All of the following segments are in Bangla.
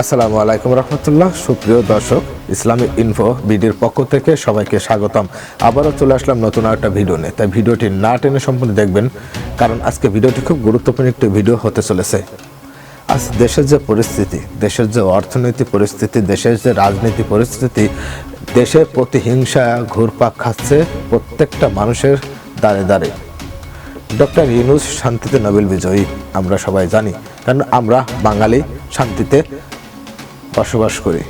আসসালামু আলাইকুম রহমতুল্লাহ। সুপ্রিয় দর্শক ইসলামিক ইনফো বিডির পক্ষ থেকে সবাইকে স্বাগতম। আবারও চলে আসলাম নতুন একটা ভিডিও নিয়ে। তাই ভিডিওটি না টেনে সম্পূর্ণ দেখবেন, কারণ আজকে ভিডিওটি খুব গুরুত্বপূর্ণ একটি ভিডিও হতে চলেছে। আজ দেশের যে পরিস্থিতি, দেশের যে অর্থনৈতিক পরিস্থিতি, দেশের যে রাজনীতি পরিস্থিতি, দেশের প্রতিহিংসা ঘুরপাক খাচ্ছে প্রত্যেকটা মানুষের দাঁড়ে দাঁড়ে। ডক্টর ইউনুস শান্তিতে নোবেল বিজয়ী, আমরা সবাই জানি। কারণ আমরা বাঙালি, শান্তিতে বসবাস করি।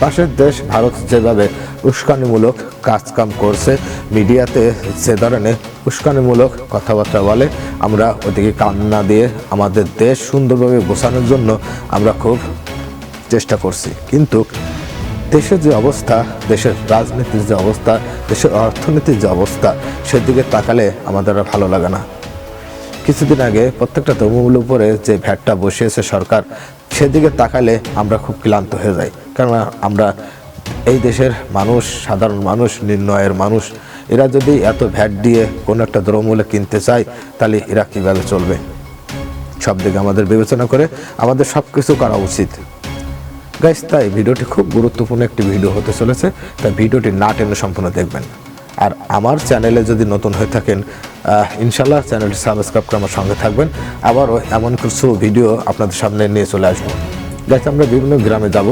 পাশের দেশ ভারত যেভাবে উস্কানিমূলক কাজকাম করছে, মিডিয়াতে যে ধরনের উস্কানিমূলক কথাবার্তা বলে, আমরা ওদিকে কান্না দিয়ে আমাদের দেশ সুন্দরভাবে গোছানোর জন্য আমরা খুব চেষ্টা করছি। কিন্তু দেশের যে অবস্থা, দেশের রাজনীতির যে অবস্থা, দেশের অর্থনীতির যে অবস্থা, সেদিকে তাকালে আমাদের ভালো লাগে না। কিছুদিন আগে প্রত্যেকটা দ্রব্যমূল্যের উপরে যে ভ্যাটটা বসিয়েছে সরকার, সেদিকে তাকালে আমরা খুব ক্লান্ত হয়ে যাই। কেননা আমরা এই দেশের মানুষ, সাধারণ মানুষ, নির্ণয়ের মানুষ। এরা যদি এত ভ্যাট দিয়ে কোনো একটা দ্রব্যমূল্য কিনতে চায়, তাহলে এরা কীভাবে চলবে? সব দিকে আমাদের বিবেচনা করে আমাদের সব কিছু করা উচিত। গাইস, তাই ভিডিওটি খুব গুরুত্বপূর্ণ একটি ভিডিও হতে চলেছে, তাই ভিডিওটি না টেনে সম্পূর্ণ দেখবেন। আর আমার চ্যানেলে যদি নতুন হয়ে থাকেন ইনশাল্লাহ চ্যানেলটি সাবস্ক্রাইব করে আমার সঙ্গে থাকবেন। আবারও এমন কিছু ভিডিও আপনাদের সামনে নিয়ে চলে আসব। যাতে আমরা বিভিন্ন গ্রামে যাব,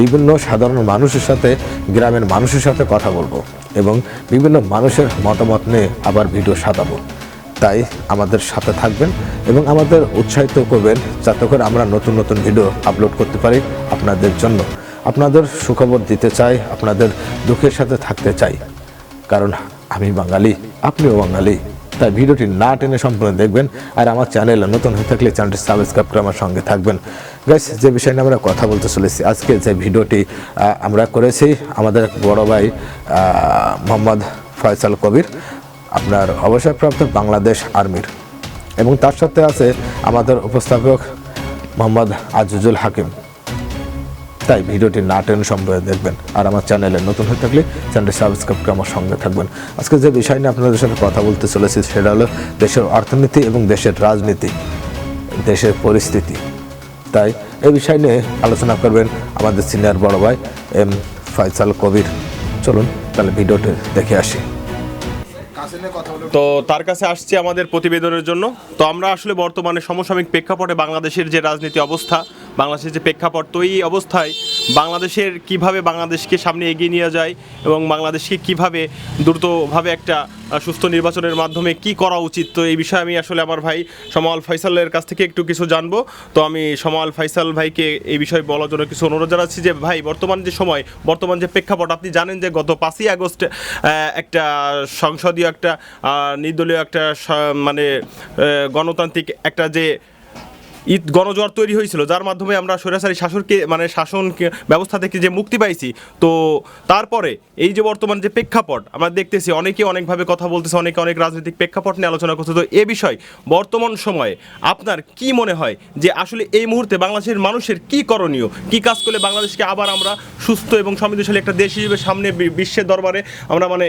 বিভিন্ন সাধারণ মানুষের সাথে, গ্রামের মানুষের সাথে কথা বলব এবং বিভিন্ন মানুষের মতামত নিয়ে আবার ভিডিও সাজাবো। তাই আমাদের সাথে থাকবেন এবং আমাদের উৎসাহিত করবেন যাতে করে আমরা নতুন নতুন ভিডিও আপলোড করতে পারি আপনাদের জন্য। আপনাদের সুখবর দিতে চাই, আপনাদের দুঃখের সাথে থাকতে চাই। কারণ আমি বাঙালি, আপনিও বাঙালি। তাই ভিডিওটি না টেনে সম্পূর্ণ দেখবেন আর আমার চ্যানেলে নতুন হয়ে থাকলে চ্যানেলটি সাবস্ক্রাইব করে আমার সঙ্গে থাকবেন। গাইস যে বিষয় নিয়ে আমরা কথা বলতে চলেছি, আজকে যে ভিডিওটি আমরা করেছি, আমাদের এক বড় ভাই মোহাম্মদ ফয়সাল কবির, আপনার অবসরপ্রাপ্ত বাংলাদেশ আর্মির। এবং তার সাথে আছে আমাদের উপস্থাপক মোহাম্মদ আজিজুল হাকিম। তাই ভিডিওটি না টেনে সম্পর্কে দেখবেন। আর আমার চ্যানেলে নতুন হয়ে থাকলে চ্যানেলটি সাবস্ক্রাইব করে আমার সঙ্গে থাকবেন। আজকে যে বিষয় নিয়ে আপনাদের সাথে কথা বলতে চলেছি সেটা হলো দেশের অর্থনীতি এবং দেশের রাজনীতি, দেশের পরিস্থিতি। তাই এই বিষয় নিয়ে আলোচনা করবেন আমাদের সিনিয়র বড় ভাই এম ফয়সাল কবির। চলুন তাহলে ভিডিওটি দেখে আসি। তো তার কাছে আসছে আমাদের প্রতিবেদনের জন্য। তো আমরা আসলে বর্তমানে সমসাময়িক প্রেক্ষাপটে বাংলাদেশের যে রাজনীতি অবস্থা বাংলাদেশের যে প্রেক্ষাপট, তো এই অবস্থায় বাংলাদেশের কীভাবে বাংলাদেশকে সামনে এগিয়ে নিয়ে যায় এবং বাংলাদেশকে কীভাবে দ্রুতভাবে একটা সুস্থ নির্বাচনের মাধ্যমে কি করা উচিত, তো এই বিষয়ে আমি আসলে আমার ভাই সমাল ফাইসালের কাছ থেকে একটু কিছু জানব। তো আমি সমাল ফাইসাল ভাইকে এই বিষয়ে বলার জন্য কিছু অনুরোধ জানাচ্ছি যে, ভাই, বর্তমান যে সময়, বর্তমান যে প্রেক্ষাপট, আপনি জানেন যে গত পাঁচই আগস্ট একটা সংসদীয় একটা নির্দলীয় একটা মানে গণতান্ত্রিক একটা যে ঈদ গণজোয়ার তৈরি হয়েছিল, যার মাধ্যমে আমরা স্বৈরাচারী শাসনকে মানে শাসন ব্যবস্থা থেকে যে মুক্তি পাইছি, তো তারপরে এই যে বর্তমান যে প্রেক্ষাপট, আমরা দেখতেছি অনেকে অনেকভাবে কথা বলতেছে, অনেকে অনেক রাজনৈতিক প্রেক্ষাপট নিয়ে আলোচনা করছে তো এ বিষয় বর্তমান সময়ে আপনার কি মনে হয় যে আসলে এই মুহূর্তে বাংলাদেশের মানুষের কি করণীয়? কি কাজ করলে বাংলাদেশকে আবার আমরা সুস্থ এবং সমৃদ্ধশালী একটা দেশ হিসেবে সামনে বিশ্বের দরবারে আমরা মানে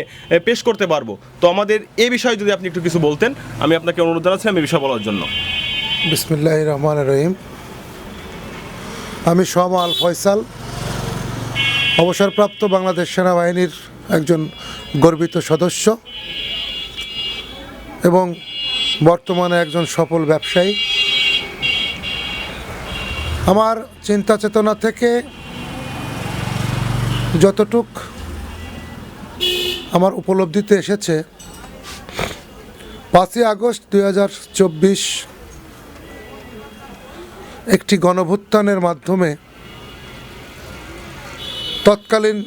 পেশ করতে পারব? তো আমাদের এ বিষয়ে যদি আপনি একটু কিছু বলতেন, আমি আপনাকে অনুরোধ জানাচ্ছিলাম এই বিষয় বলার জন্য। বিসমিল্লাহ রহমান রহিম। আমি সোহাম আল ফয়সাল, অবসরপ্রাপ্ত বাংলাদেশ সেনাবাহিনীর একজন গর্বিত সদস্য এবং বর্তমানে একজন সফল ব্যবসায়ী। আমার চিন্তা চেতনা থেকে যতটুক আমার উপলব্ধিতে এসেছে, পাঁচই আগস্ট দুই হাজার চব্বিশ একটি গণভুত্থানের মাধ্যমে তৎকালীন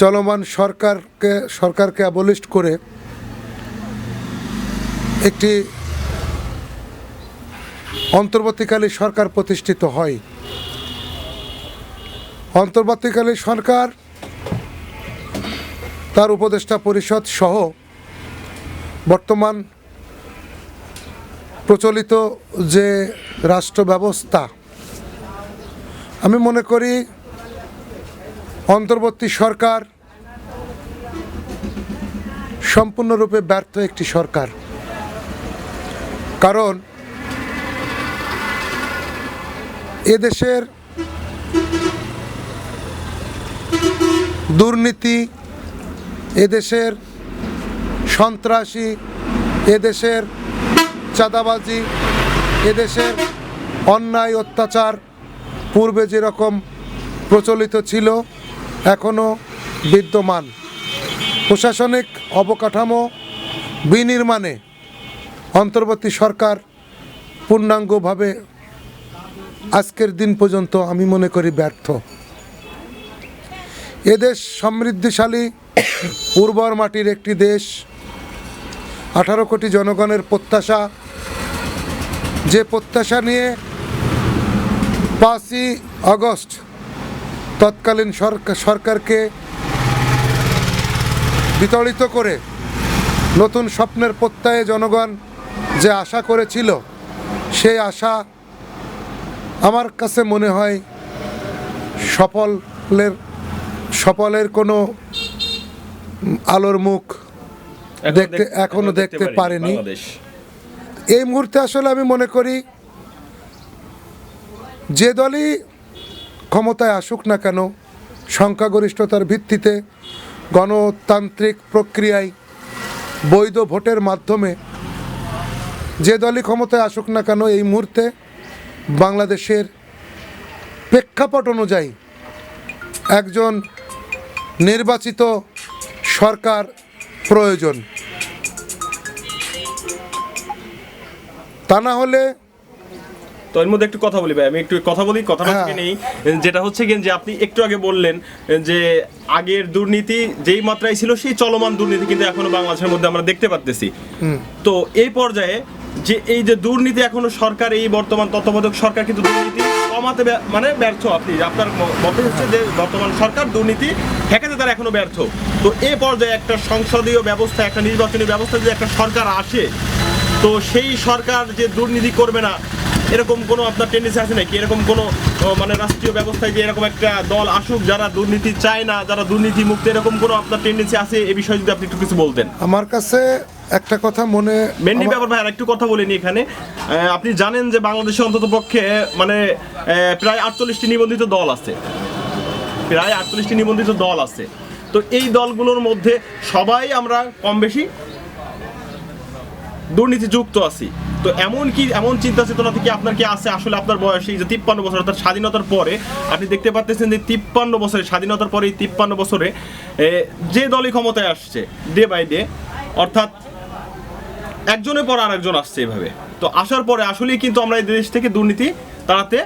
চলমান সরকারকে সরকারকে অ্যাবলিস্ট করে একটি অন্তর্বর্তীকালী সরকার প্রতিষ্ঠিত হয়। অন্তর্বর্তীকালী সরকার, তার উপদেষ্টা পরিষদ সহ বর্তমান প্রচলিত যে রাষ্ট্র ব্যবস্থা আমি মনে করি অন্তর্বর্তী সরকার সম্পূর্ণরূপে ব্যর্থ একটি সরকার। কারণ এদেশের দুর্নীতি, এদেশের সন্ত্রাসী, এদেশের চাঁদাবাজি এদেশের অন্যায়, অত্যাচার পূর্বে যেরকম প্রচলিত ছিল এখনও বিদ্যমান। প্রশাসনিক অবকাঠামো বিনির্মাণে অন্তর্বর্তী সরকার পূর্ণাঙ্গভাবে আজকের দিন পর্যন্ত আমি মনে করি ব্যর্থ। এদেশ সমৃদ্ধিশালী উর্বর মাটির একটি দেশ। আঠারো কোটি জনগণের প্রত্যাশা যে প্রত্যাশা নিয়ে পাঁচই আগস্ট তৎকালীন সরকার সরকারকে বিতাড়িত করে নতুন স্বপ্নের প্রত্যয়ে জনগণ যে আশা করেছিল সেই আশা আমার কাছে মনে হয় সফলের সফলের কোনো আলোর মুখ দেখতে- দেখ- এখনও দেখতে পারেনি। এই মুহূর্তে আসলে আমি মনে করি যে দলই ক্ষমতায় আসুক না কেন, সংখ্যাগরিষ্ঠতার ভিত্তিতে গণতান্ত্রিক প্রক্রিয়ায় বৈধ ভোটের মাধ্যমে যে দলই ক্ষমতায় আসুক না কেন, এই মুহূর্তে বাংলাদেশের প্রেক্ষাপট অনুযায়ী একজন নির্বাচিত সরকার প্রয়োজন। তা না হলে তো এর মধ্যে একটু কথা বলি ভাই আমি একটু কথা বলি কথাটা হ্যাঁ। থেকে নেই। যেটা হচ্ছে কি যে আপনি একটু আগে বললেন যে আগের দুর্নীতি যেই মাত্রায় ছিল সেই চলমান দুর্নীতি কিন্তু এখনও বাংলাদেশের মধ্যে আমরা দেখতে পাচ্তেছি তো এই পর্যায়ে যে এই যে দুর্নীতি এখনও সরকার এই বর্তমান তত্ত্বাবধায়ক সরকার কিন্তু দুর্নীতি কমাতে মানে ব্যর্থ আপনি। আপনার মতে হচ্ছে যে বর্তমান সরকার দুর্নীতি ঠেকাতে তারা এখনও ব্যর্থ। তো এই পর্যায়ে একটা সংসদীয় ব্যবস্থা একটা নির্বাচনী ব্যবস্থা যদি একটা সরকার আসে তো সেই সরকার যে দুর্নীতি করবে না এরকম কোনো আপনার টেন্ডেন্সি আছে নাকি? এরকম কোনো মানে রাষ্ট্রীয় ব্যবস্থায় যে এরকম একটা দল আসুক যারা দুর্নীতি চায় না যারা দুর্নীতি মুক্ত এরকম কোনো আপনার টেন্ডেন্সি আছে? এই বিষয়ে যদি আপনি একটু কিছু বলতেন। আমার কাছে একটা কথা মনে মেনলি ব্যাপার ভাই একটু কথা বলিনি এখানে। আপনি জানেন যে বাংলাদেশে অন্তত পক্ষে মানে প্রায় আটচল্লিশটি নিবন্ধিত দল আছে। প্রায় আটচল্লিশটি নিবন্ধিত দল আছে। তো এই দলগুলোর মধ্যে সবাই আমরা কম বেশি দুর্নীতিযুক্ত আছি। তো এমন কি, এমন চিন্তা চেতনা থেকে আপনার কি আছে? আসলে আপনার বয়সে যে তিপ্পান্ন বছর, অর্থাৎ স্বাধীনতার পরে আপনি দেখতে পাচ্ছেন যে তিপ্পান্ন বছরে, স্বাধীনতার পরে এই তিপ্পান্ন বছরে যে দলই ক্ষমতায় আসছে, ডে বাই ডে, অর্থাৎ একজনের পর আরেকজন আসছে এভাবে। তো আসার পরে আসলেই কিন্তু আমরা এই দেশ থেকে দুর্নীতি তাড়াতে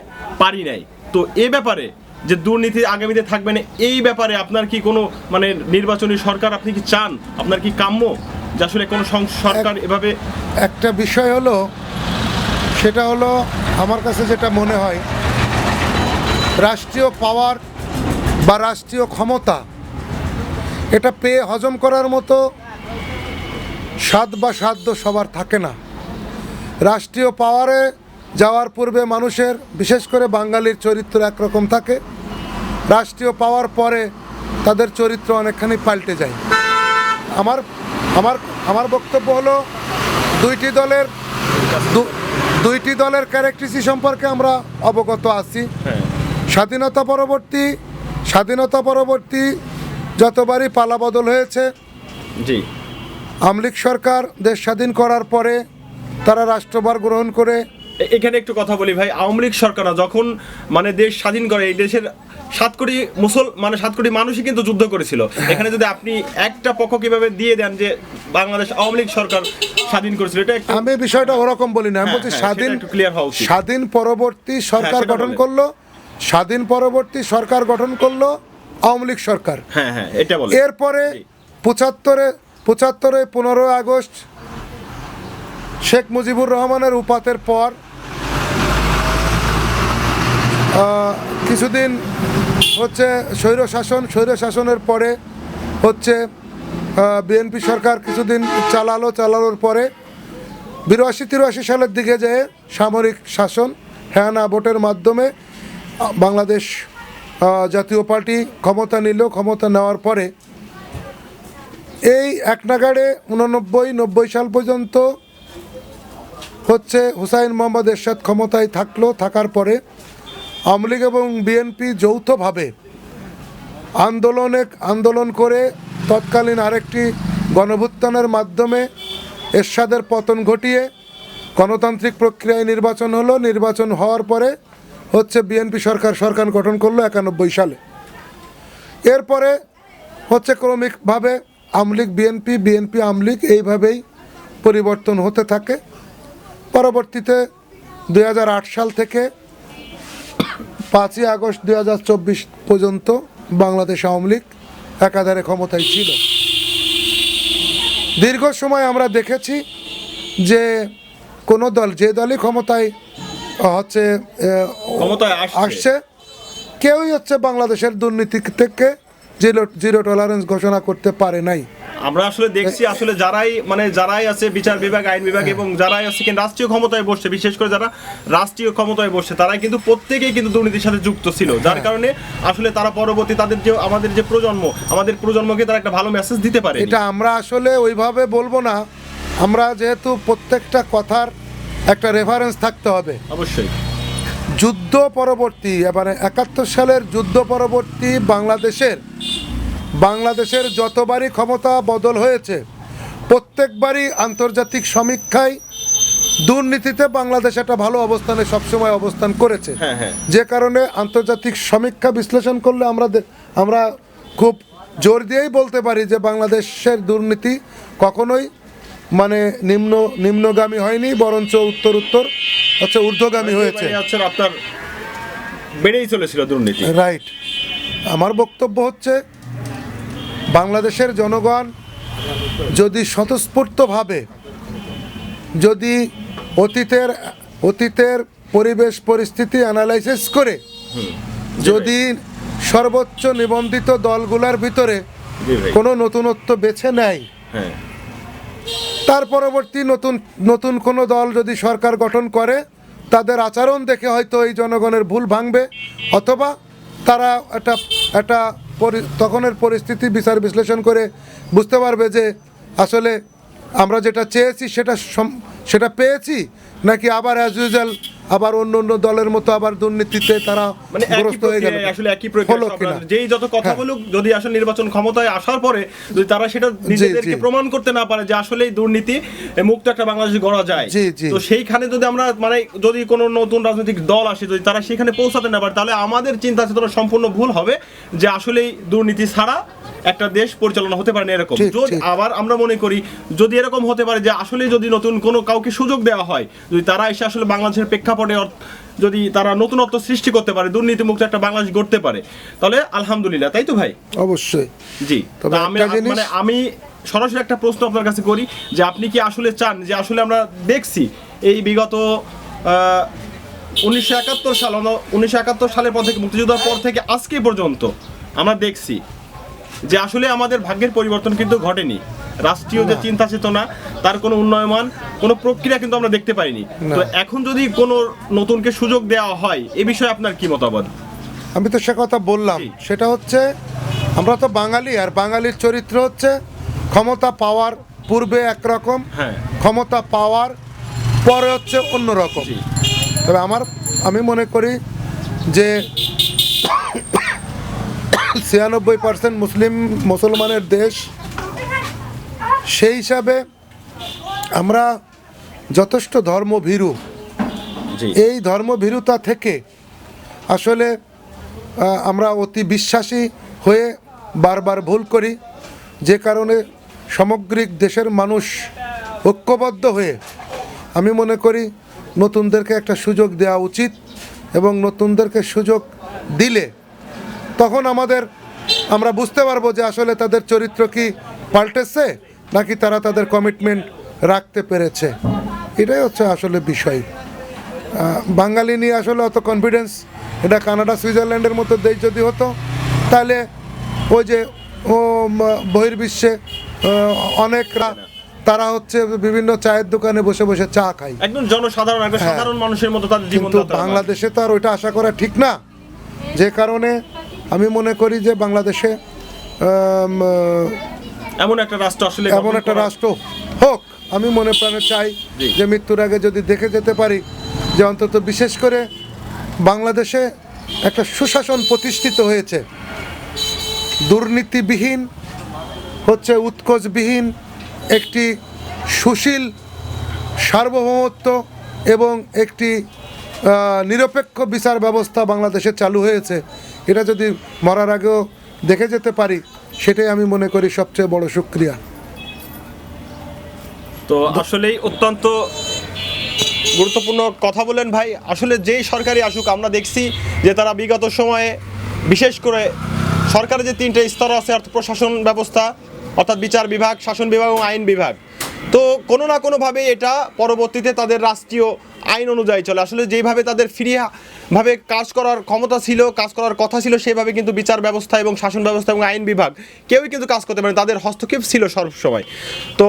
পারি নাই। তো এ ব্যাপারে যে দুর্নীতি আগামীতে থাকবে না, এই ব্যাপারে আপনার কি কোনো মানে নির্বাচনী সরকার আপনি কি চান? আপনার কি কাম্য? যে আসলে কোনো সরকার এভাবে একটা বিষয় হলো সেটা হলো আমার কাছে যেটা মনে হয় রাষ্ট্রীয় পাওয়ার বা রাষ্ট্রীয় ক্ষমতা এটা পেয়ে হজম করার মতো স্বাদ বা সাধ্য সবার থাকে না। রাষ্ট্রীয় পাওয়ারে যাওয়ার পূর্বে মানুষের বিশেষ করে বাঙালির চরিত্র একরকম থাকে রাষ্ট্রীয় পাওয়ার পরে তাদের চরিত্র অনেকখানি পাল্টে যায়। আমার আমার আমার বক্তব্য হলো দুইটি দলের দুইটি দলের ক্যারেক্টারিস্টিক সম্পর্কে আমরা অবগত আছি। হ্যাঁ। স্বাধীনতা পরবর্তী স্বাধীনতা পরবর্তী যতবারই পালা বদল হয়েছে জি। আমলিক সরকার দেশ স্বাধীন করার পরে তারা রাষ্ট্রভার গ্রহণ করে এখানে একটু কথা বলি ভাই। আওয়ামী লীগ সরকাররা যখন মানে দেশ স্বাধীন করে এই দেশের সাত কোটি মুসল মানে সাত কোটি মানুষই কিন্তু যুদ্ধ করেছিল। এখানে যদি আপনি একটা পক্ষ কীভাবে দিয়ে দেন যে বাংলাদেশ আওয়ামী লীগ সরকার স্বাধীন করেছিল এটা আমি বিষয়টা ওরকম বলি না। আমি হ্যাঁ, বলছি হ্যাঁ, স্বাধীন clear হওয়া। স্বাধীন পরবর্তী সরকার গঠন করল স্বাধীন পরবর্তী সরকার গঠন করল আওয়ামী লীগ সরকার। হ্যাঁ হ্যাঁ এটা বলে এরপরে পঁচাত্তরে পঁচাত্তরে পনেরোই আগস্ট শেখ মুজিবুর রহমানের উপাতের পর কিছুদিন হচ্ছে স্বৈর শাসন স্বৈর শাসনের পরে হচ্ছে বিএনপি সরকার কিছুদিন চালালো, চালানোর পরে বিরাশি তিরাশি সালের দিকে যেয়ে সামরিক শাসন হ্যাঁ না ভোটের মাধ্যমে বাংলাদেশ জাতীয় পার্টি ক্ষমতা নিল, ক্ষমতা নেওয়ার পরে এই এক নাগাড়ে উননব্বই, নব্বই সাল পর্যন্ত হচ্ছে হুসাইন মোহাম্মদ এরশাদ ক্ষমতায় থাকল, থাকার পরে আওয়ামী লীগ এবং বিএনপি যৌথভাবে আন্দোলনে আন্দোলন করে তৎকালীন আরেকটি গণভুত্থানের মাধ্যমে এরশাদের পতন ঘটিয়ে গণতান্ত্রিক প্রক্রিয়ায় নির্বাচন হলো। নির্বাচন হওয়ার পরে হচ্ছে বিএনপি সরকার সরকার গঠন করল একানব্বই সালে। এরপরে হচ্ছে ক্রমিকভাবে আমলিগ বিএনপি বিএনপি আমলিগ এইভাবেই পরিবর্তন হতে থাকে। পরবর্তীতে দু হাজার আট সাল থেকে পাঁচই আগস্ট দুই হাজার চব্বিশ পর্যন্ত বাংলাদেশ আওয়ামী লীগ একাধারে ক্ষমতায় ছিল দীর্ঘ সময় আমরা দেখেছি যে কোনো দল যে দলই ক্ষমতায় হচ্ছে ক্ষমতায় আসছে। আসছে কেউই হচ্ছে বাংলাদেশের দুর্নীতি থেকে জিরো জিরো টলারেন্স ঘোষণা করতে পারে নাই আমরা আসলে দেখছি আসলে যারাই মানে যারাই আছে বিচার বিভাগ আইন বিভাগ এবং যারাই আছে কিন্তু রাষ্ট্রীয় ক্ষমতায় বসছে বিশেষ করে যারা রাষ্ট্রীয় ক্ষমতায় বসছে তারাই কিন্তু প্রত্যেকেই কিন্তু দুর্নীতির সাথে যুক্ত ছিল। যার কারণে আসলে তারা পরবর্তী তাদের যে আমাদের যে প্রজন্ম আমাদের প্রজন্মকে তারা একটা ভালো মেসেজ দিতে পারে এটা আমরা আসলে ওইভাবে বলব না। আমরা যেহেতু প্রত্যেকটা কথার একটা রেফারেন্স থাকতে হবে। অবশ্যই। যুদ্ধ পরবর্তী এবারে একাত্তর সালের যুদ্ধ পরবর্তী বাংলাদেশের বাংলাদেশের যতবারই ক্ষমতা বদল হয়েছে প্রত্যেকবারই আন্তর্জাতিক সমীক্ষায় দুর্নীতিতে বাংলাদেশ একটা ভালো অবস্থানে সবসময় অবস্থান করেছে। হ্যাঁ, হ্যাঁ। যে কারণে আন্তর্জাতিক সমীক্ষা বিশ্লেষণ করলে আমরা আমরা খুব জোর দিয়েই বলতে পারি যে বাংলাদেশের দুর্নীতি কখনোই মানে নিম্ন নিম্নগামী হয়নি বরঞ্চ উত্তর উত্তর হচ্ছে ঊর্ধ্বগামী হয়েছে। মানে আপনার বেড়েই চলেছিল দুর্নীতি। রাইট আমার বক্তব্য হচ্ছে বাংলাদেশের জনগণ যদি স্বতঃস্ফূর্তভাবে যদি অতীতের অতীতের পরিবেশ পরিস্থিতি অ্যানালাইসিস করে যদি সর্বোচ্চ নিবন্ধিত দলগুলোর ভিতরে কোনো নতুনত্ব বেছে নেয় হ্যাঁ। তার পরবর্তী নতুন নতুন কোনো দল যদি সরকার গঠন করে তাদের আচরণ দেখে হয়তো এই জনগণের ভুল ভাঙবে অথবা তারা একটা একটা তখনের পরিস্থিতি বিচার বিশ্লেষণ করে বুঝতে পারবে যে আসলে আমরা যেটা চেয়েছি সেটা সেটা পেয়েছি নাকি আবার অ্যাজ ইউজুয়াল আবার অন্য অন্য দলের মতো আবার দুর্নীতিতে তারা মানে গ্রস্ত হয়ে গেল আসলে একই প্রক্রিয়া। যেই যত কথা হ্যাঁ। বলুক যদি আসলে নির্বাচন ক্ষমতায় আসার পরে যদি তারা সেটা নিজেদেরকে প্রমাণ করতে না পারে যে আসলে দুর্নীতি মুক্ত একটা বাংলাদেশ গড়া যায়। তো সেইখানে যদি আমরা মানে যদি কোনো নতুন রাজনৈতিক দল আসে যদি তারা সেখানে পৌঁছাতে না পারে তাহলে আমাদের চিন্তা চেতনা সম্পূর্ণ ভুল হবে যে আসলেই দুর্নীতি ছাড়া একটা দেশ পরিচালনা হতে পারে না এরকম যদি আবার আমরা মনে করি যদি এরকম হতে পারে যে আসলে যদি নতুন কোনো কাউকে সুযোগ দেওয়া হয় যদি তারা এসে আসলে বাংলাদেশের প্রেক্ষাপটে অর- যদি তারা নতুনত্ব সৃষ্টি করতে পারে দুর্নীতিমুক্ত একটা বাংলাদেশ গড়তে পারে তাহলে আলহামদুলিল্লাহ তাই তো ভাই? অবশ্যই। জি আমি মানে আমি সরাসরি একটা প্রশ্ন আপনার কাছে করি যে আপনি কি আসলে চান যে আসলে আমরা দেখছি এই বিগত উনিশশো একাত্তর সাল উনিশশো একাত্তর সালের পর থেকে মুক্তিযুদ্ধের পর থেকে আজকে পর্যন্ত আমরা দেখছি যে আসলে আমাদের ভাগ্যের পরিবর্তন কিন্তু ঘটেনি। রাষ্ট্রীয় যে চিন্তা চেতনা তার কোনো উন্নয়ন কোনো প্রক্রিয়া কিন্তু আমরা দেখতে পাইনি। তো এখন যদি কোনো নতুনকে সুযোগ দেওয়া হয় এ বিষয়ে আপনার কি মতামত? আমি তো সে কথা বললাম। সেটা হচ্ছে আমরা তো বাঙালি আর বাঙালির চরিত্র হচ্ছে ক্ষমতা পাওয়ার পূর্বে একরকম হ্যাঁ। ক্ষমতা পাওয়ার পরে হচ্ছে অন্য রকম তবে আমার আমি মনে করি যে ছিয়ানব্বই পার্সেন্ট মুসলিম মুসলমানের দেশ সেই হিসাবে আমরা যথেষ্ট ধর্মভীরু। এই ধর্মভীরুতা থেকে আসলে আমরা অতি বিশ্বাসী হয়ে বারবার ভুল করি। যে কারণে সামগ্রিক দেশের মানুষ ঐক্যবদ্ধ হয়ে আমি মনে করি নতুনদেরকে একটা সুযোগ দেওয়া উচিত এবং নতুনদেরকে সুযোগ দিলে তখন আমাদের আমরা বুঝতে পারব যে আসলে তাদের চরিত্র কি পাল্টেছে নাকি তারা তাদের কমিটমেন্ট রাখতে পেরেছে? এটাই হচ্ছে আসলে বিষয়। বাঙালি নিয়ে আসলে অত কনফিডেন্স এটা কানাডা সুইজারল্যান্ডের মতো দেশ যদি হতো তাহলে ওই যে ও বহির্বিশ্বে অনেকরা তারা হচ্ছে বিভিন্ন চায়ের দোকানে বসে বসে চা খায়। একদম জনসাধারণ একটা হ্যাঁ। সাধারণ মানুষের মতো তাদের জীবন কিন্তু বাংলাদেশে তো আর ওইটা আশা করা ঠিক না। যে কারণে আমি মনে করি যে বাংলাদেশে এমন একটা রাষ্ট্র আসলে এমন একটা রাষ্ট্র হোক আমি মনে প্রাণে চাই। যে মৃত্যুর আগে যদি দেখে যেতে পারি যে অন্তত বিশেষ করে বাংলাদেশে একটা সুশাসন প্রতিষ্ঠিত হয়েছে দুর্নীতিবিহীন হচ্ছে উৎকোচবিহীন একটি সুশীল সার্বভৌমত্ব এবং একটি নিরপেক্ষ বিচার ব্যবস্থা বাংলাদেশে চালু হয়েছে এটা যদি মরার আগেও দেখে যেতে পারি সেটাই আমি মনে করি সবচেয়ে বড় সুক্রিয়া। তো আসলেই অত্যন্ত গুরুত্বপূর্ণ কথা বলেন ভাই। আসলে যেই সরকারি আসুক, আমরা দেখছি যে তারা বিগত সময়ে বিশেষ করে সরকারের যে তিনটে স্তর আছে, অর্থাৎ প্রশাসন ব্যবস্থা, অর্থাৎ বিচার বিভাগ, শাসন বিভাগ এবং আইন বিভাগ। তো কোনো না কোনোভাবে এটা পরবর্তীতে তাদের রাষ্ট্রীয় আইন অনুযায়ী চলে আসলে যেভাবে তাদের ফ্রি ভাবে কাজ করার ক্ষমতা ছিল, কাজ করার কথা ছিল, সেভাবে কিন্তু বিচার ব্যবস্থা এবং শাসন ব্যবস্থা এবং আইন বিভাগ কেউই কিন্তু কাজ করতে পারে। তাদের হস্তক্ষেপ ছিল সবসময় তো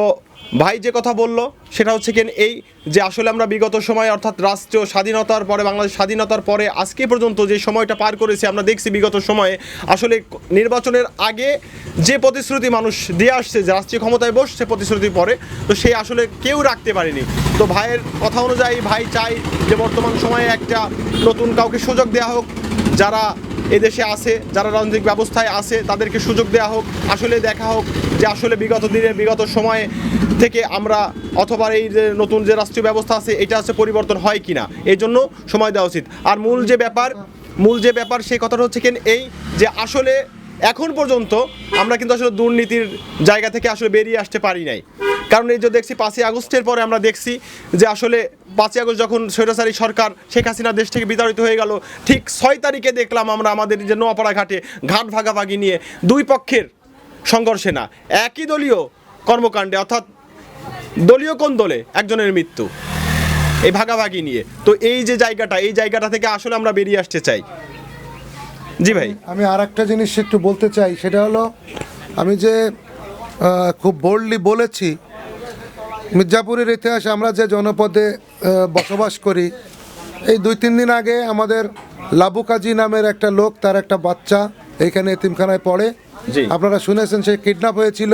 ভাই যে কথা বলল, সেটা হচ্ছে কি এই যে আসলে আমরা বিগত সময় অর্থাৎ রাষ্ট্রীয় স্বাধীনতার পরে, বাংলাদেশ স্বাধীনতার পরে, আজকে পর্যন্ত যে সময়টা পার করেছি, আমরা দেখছি বিগত সময়ে, আসলে নির্বাচনের আগে যে প্রতিশ্রুতি মানুষ দিয়ে আসছে, যে রাষ্ট্রীয় ক্ষমতায় বসছে প্রতিশ্রুতি পরে, তো সেই আসলে কেউ রাখতে পারেনি। তো ভাইয়ের কথা অনুযায়ী, ভাই চাই যে বর্তমান সময়ে একটা নতুন কাউকে সুযোগ দেওয়া হোক, যারা এদেশে আছে, যারা রাজনৈতিক ব্যবস্থায় আছে, তাদেরকে সুযোগ দেওয়া হোক, আসলে দেখা হোক যে আসলে বিগত দিনে, বিগত সময়ে থেকে আমরা অথবা এই যে নতুন যে রাষ্ট্রীয় ব্যবস্থা আছে, এটা আছে পরিবর্তন হয় কি না এই জন্য সময় দেওয়া উচিত। আর মূল যে ব্যাপার, মূল যে ব্যাপার সেই কথাটা হচ্ছে কেন, এই যে আসলে এখন পর্যন্ত আমরা কিন্তু আসলে দুর্নীতির জায়গা থেকে আসলে বেরিয়ে আসতে পারি নাই। কারণ এই যে দেখছি, পাঁচই আগস্টের পরে আমরা দেখছি যে আসলে পাঁচই আগস্ট যখন স্বৈরাচারী সরকার শেখ হাসিনা দেশ থেকে বিতাড়িত হয়ে গেল, ঠিক ছয় তারিখে দেখলাম আমরা আমাদের যে নোয়াপাড়া ঘাটে ঘাট ভাগাভাগি নিয়ে দুই পক্ষের সংঘর্ষে না, একই দলীয় কর্মকাণ্ডে, অর্থাৎ দলীয় কোন দলে? একজনের মৃত্যু। এই ভাগাভাগি নিয়ে। তো এই যে জায়গাটা, এই জায়গাটা থেকে আসলে আমরা বেরিয়ে আসতে চাই। জি ভাই। আমি আর একটা জিনিস একটু বলতে চাই, সেটা হলো আমি যে খুব বোল্ডলি বলেছি মির্জাপুরের ইতিহাসে আমরা যে জনপদে বসবাস করি এই দুই তিন দিন আগে আমাদের লাবু কাজী নামের একটা লোক তার একটা বাচ্চা এইখানে এতিমখানায় পড়ে। আপনারা শুনেছেন সে কিডন্যাপ হয়েছিল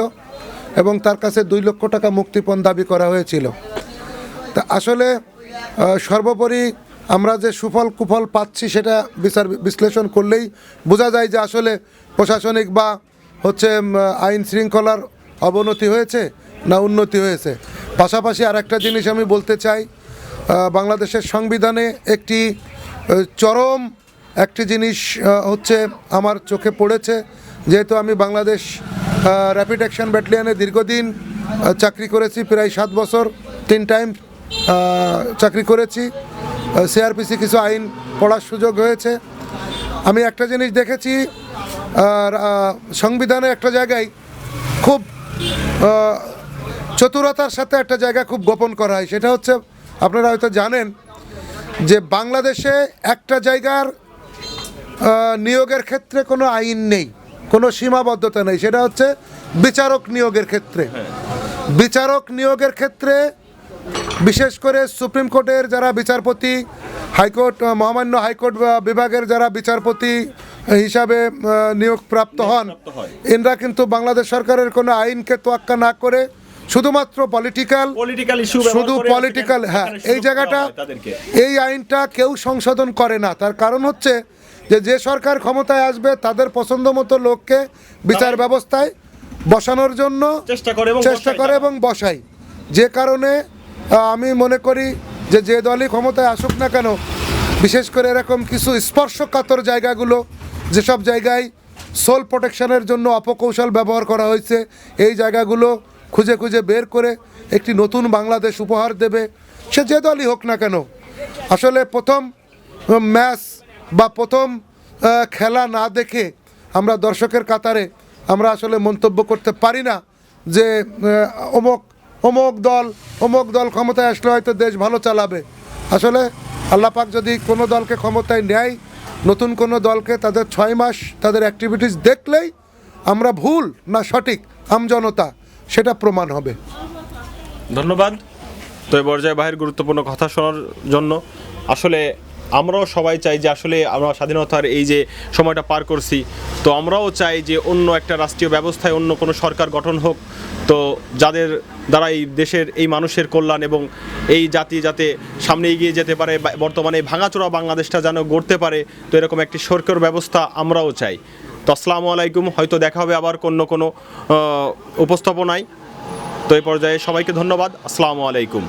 এবং তার কাছে দুই লক্ষ টাকা মুক্তিপণ দাবি করা হয়েছিল। তা আসলে সর্বোপরি আমরা যে সুফল কুফল পাচ্ছি সেটা বিচার বিশ্লেষণ করলেই বোঝা যায় যে আসলে প্রশাসনিক বা হচ্ছে আইন শৃঙ্খলার অবনতি হয়েছে। না উন্নতি হয়েছে। পাশাপাশি আর একটা জিনিস আমি বলতে চাই বাংলাদেশের সংবিধানে একটি চরম একটি জিনিস হচ্ছে আমার চোখে পড়েছে, যেহেতু আমি বাংলাদেশ র্যাপিড অ্যাকশন ব্যাটালিয়নে দীর্ঘদিন চাকরি করেছি, প্রায় সাত বছর, তিন টাইম চাকরি করেছি সিআরপিসি কিছু আইন পড়ার সুযোগ হয়েছে। আমি একটা জিনিস দেখেছি সংবিধানে একটা জায়গায় খুব চতুরতার সাথে একটা জায়গা খুব গোপন করা হয়। সেটা হচ্ছে আপনারা হয়তো জানেন যে বাংলাদেশে একটা জায়গার নিয়োগের ক্ষেত্রে কোনো আইন নেই কোনো সীমাবদ্ধতা নেই। সেটা হচ্ছে বিচারক নিয়োগের ক্ষেত্রে। বিচারক নিয়োগের ক্ষেত্রে বিশেষ করে সুপ্রিম কোর্টের যারা বিচারপতি হাইকোর্ট মহামান্য হাইকোর্ট বিভাগের যারা বিচারপতি হিসাবে নিয়োগপ্রাপ্ত হন এনরা কিন্তু বাংলাদেশ সরকারের কোনো আইনকে তোয়াক্কা না করে শুধুমাত্র পলিটিক্যাল পলিটিক্যাল ইস্যু শুধু পলিটিক্যাল হ্যাঁ এই জায়গাটা এই আইনটা কেউ সংশোধন করে না। তার কারণ হচ্ছে যে যে সরকার ক্ষমতায় আসবে তাদের পছন্দ মতো লোককে বিচার ব্যবস্থায় বসানোর জন্য চেষ্টা করে এবং চেষ্টা বসায় করে এবং বসাই যে কারণে আমি মনে করি যে যে দলই ক্ষমতায় আসুক না কেন বিশেষ করে এরকম কিছু স্পর্শকাতর জায়গাগুলো যেসব জায়গায় সোল প্রোটেকশনের জন্য অপকৌশল ব্যবহার করা হয়েছে এই জায়গাগুলো খুঁজে খুঁজে বের করে একটি নতুন বাংলাদেশ উপহার দেবে। সে যে দলই হোক না কেন, আসলে প্রথম ম্যাচ বা প্রথম খেলা না দেখে আমরা দর্শকের কাতারে আমরা আসলে মন্তব্য করতে পারি না যে অমুক অমুক দল অমুক দল ক্ষমতায় আসলে হয়তো দেশ ভালো চালাবে। আসলে আল্লাহ পাক যদি কোনো দলকে ক্ষমতায় নেয়, নতুন কোনো দলকে তাদের ছয় মাস তাদের অ্যাক্টিভিটিস দেখলেই আমরা ভুল না সঠিক, আমজনতা। সেটা প্রমাণ হবে। ধন্যবাদ। তো এই পর্যায়ে ভাইয়ের গুরুত্বপূর্ণ কথা শোনার জন্য আসলে আমরাও সবাই চাই যে আসলে আমরা স্বাধীনতার এই যে সময়টা পার করছি, তো আমরাও চাই যে অন্য একটা রাষ্ট্রীয় ব্যবস্থায় অন্য কোনো সরকার গঠন হোক। তো যাদের দ্বারা এই দেশের, এই মানুষের কল্যাণ এবং এই জাতি যাতে সামনে এগিয়ে যেতে পারে বর্তমানে ভাঙাচোরা বাংলাদেশটা যেন গড়তে পারে, তো এরকম একটি সরকার ব্যবস্থা আমরাও চাই। তো আসসালামু আলাইকুম। হয়তো দেখা হবে আবার কোন কোনো উপস্থাপনায়। তো এই পর্যায়ে সবাইকে ধন্যবাদ। আসসালামু আলাইকুম।